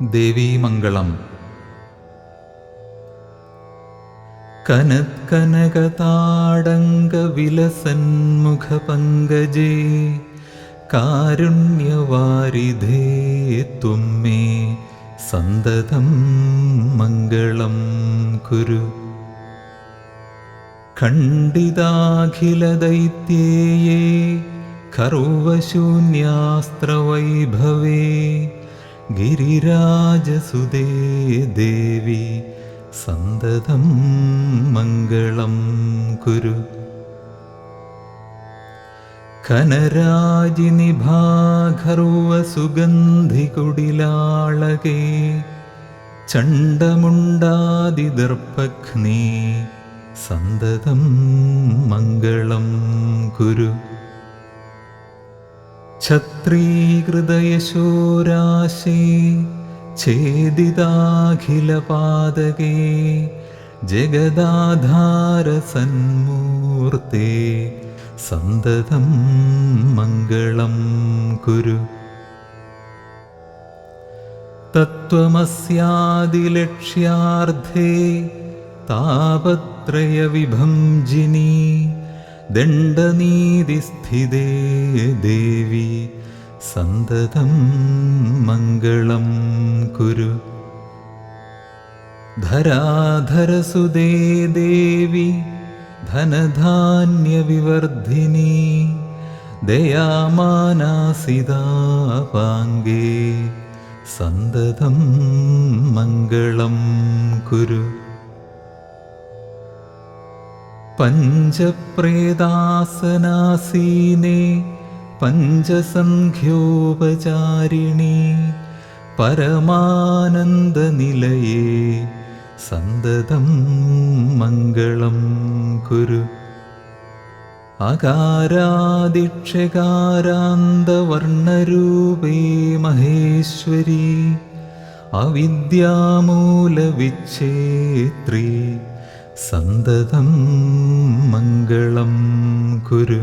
ദേവീമംഗളം. കനത്കനകതാടങ്കവിലസന്മുഖപങ്കജേ കാരുണ്യവാരിധേ ത്വം മേ സന്തതം മംഗളം കുരു. ഖണ്ഡിതാഖിലദൈത്യേയേ കർവശൂന്യാസ്ത്രവൈഭവേ ഗിരിരാജസുതേ ദേവി സന്തതം മംഗളം കുരു. ഖനരാജിനിഭാഖർവസുഗന്ധികുടിലാളകേ ചണ്ഡമുണ്ടാതിദർഭഗ്നീ സന്തതം മംഗളം കുരു. ഛത്രീകൃതയശോരാശേ ഛേദിതാഖിലപാതകേ ജഗദാധാരസന്മൂർത്തേ സന്തതം മംഗളം കുരു. തത്വമസ്യാദിലക്ഷ്യാർത്ഥേ താപത്രയവിഭഞ്ജിനി ദണ്ഡനീതിസ്ഥിതേ ദേവി സന്തതം മംഗളം കുരു. ധരാധരസുദേ ദേവി ധനധാന്യവിവർദ്ധിനി ദയാമാനാസിതാപാങ്കേ സന്തതം മംഗളം കുരു. പഞ്ചപ്രേതാസനാസീനെ പഞ്ചസംഖ്യോപചാരിണി പരമാനന്ദനിലയേ സന്തതം മംഗളം കുരു. അകാരാദിക്ഷകാരാന്തവർണരൂപേ മഹേശ്വരി അവിദ്യാമൂലവിച്ഛേത്രീ. सन्ततं मङ्गलं कुरु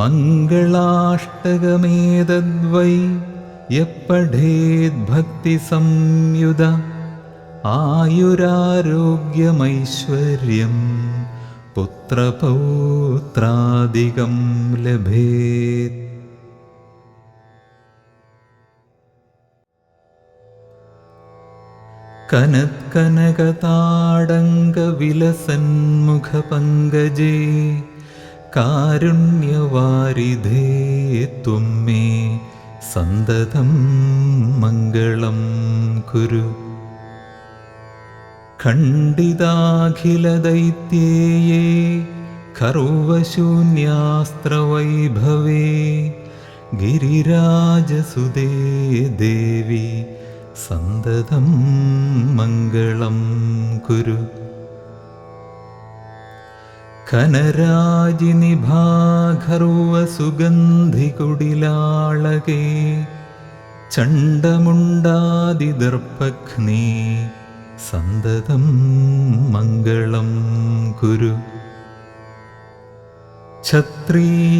मङ्गलाष्टकमेतद्वै यः पठेद् आयुरारोग्यमैश्वर्यं पुत्रपौत्रादिकं लभेत् കനത്കനകതാടങ്കവിലസന്മുഖപങ്കജേ കാരുണ്യവാരിധേ ത്വം മേ സന്തതം മംഗളം കുരു. ഖണ്ഡിതാഖിലദൈത്യേ കർവശൂന്യാസ്ത്രവൈഭവേ ഗിരിരാജസുദേ ദേവി സന്തതം മംഗളം കുരു. കനരാജിനിഭാഗർവസുഗന്ധികുടിലാളകേ ചണ്ടമുണ്ടാതിദർപ്പഗ്നേ സന്തതം മംഗളം കുരു. ക്ഷത്രീകൃതയശോരാശേ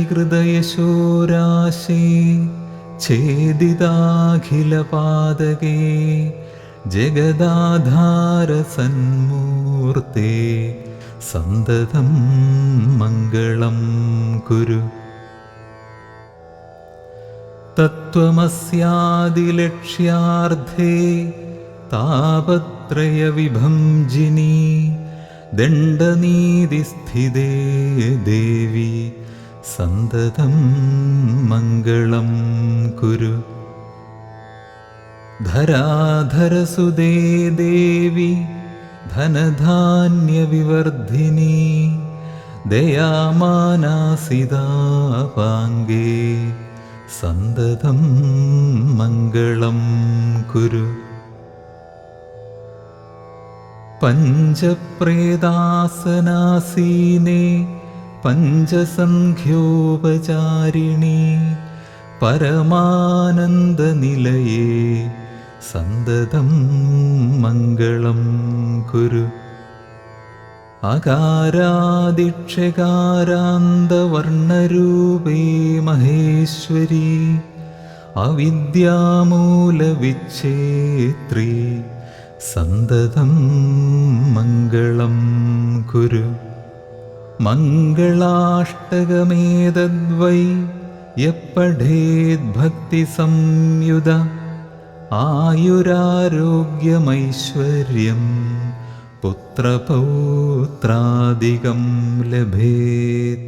ഛേദിതാഖിലപാദകേ ജഗദാധാരസന്മൂർത്തേ സന്തതം മംഗളം കുരു. തത്വമസ്യാദിലക്ഷ്യാർത്ഥേ താപത്രയവിഭഞ്ജിനി ദണ്ഡനീതിസ്ഥിതേ ദേവി സന്തതം മംഗളം കുരു. ധരാധരസുദേ ദേവി ധനധാന്യവിവർദ്ധിനി ദയാമാനാസിതാപാങ്കേ സന്തതം മംഗളം കുരു. പഞ്ചപ്രേതാസനാസീനെ പഞ്ചസംഖ്യോപചാരിണി പരമാനന്ദനിലയേ സന്തതം മംഗളം കുരു. അകാരാദിക്ഷകാരാന്തവർണരൂപേ മഹേശ്വരി അവിദ്യാമൂലവിച്ഛേത്രി സന്തതം മംഗളം കുരു. मङ्गलाष्टकमेतद्वै यः पठेद्भक्तिसंयुध आयुरारोग्यमैश्वर्यं पुत्रपौत्रादिकं लभेत्